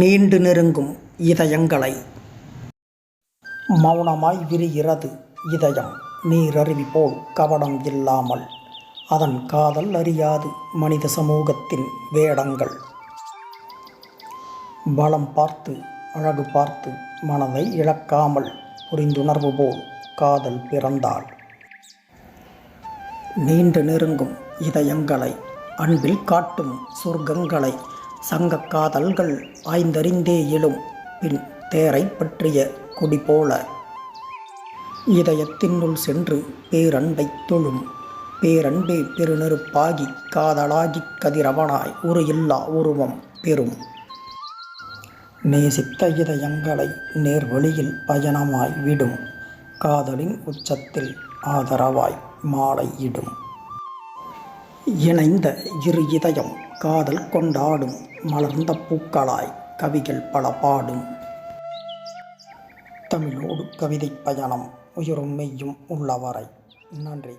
நீண்டு நெருங்கும் இதயங்களை. மௌனமாய் விரிகிறது இதயம். நீரருவி போல் கவடம் இல்லாமல். அதன் காதல் அறியாது மனித சமூகத்தின் வேடங்கள். பலம் பார்த்து அழகு பார்த்து மனதை இழக்காமல் புரிந்துணர்வு போல் காதல் பிறந்தாள். நீண்டு நெருங்கும் இதயங்களை அன்பில் காட்டும் சொர்க்கங்களை சங்கக் காதல்கள் ஆய்ந்தறிந்தே எழும் பின் தேரை பற்றிய கொடி போல. இதயத்தினுள் சென்று பேரன்பைத் தொழும் பேரன்பே பெருநெருப்பாகி காதலாகிக் கதிரவனாய் ஒரு இல்லா உருவம் பெறும். நேசித்த இதயங்களை நேர்வழியில் பயணமாய் விடும் காதலின் உச்சத்தில் ஆதரவாய் மாலையிடும் இணைந்த இரு இதயம் காதல் கொண்டாடும் மலர்ந்த பூக்களாய் கவிகள் பல பாடும். தமிழோடு கவிதை பயணம் உயிரும் மெய்யும் உள்ளவரை. நன்றி.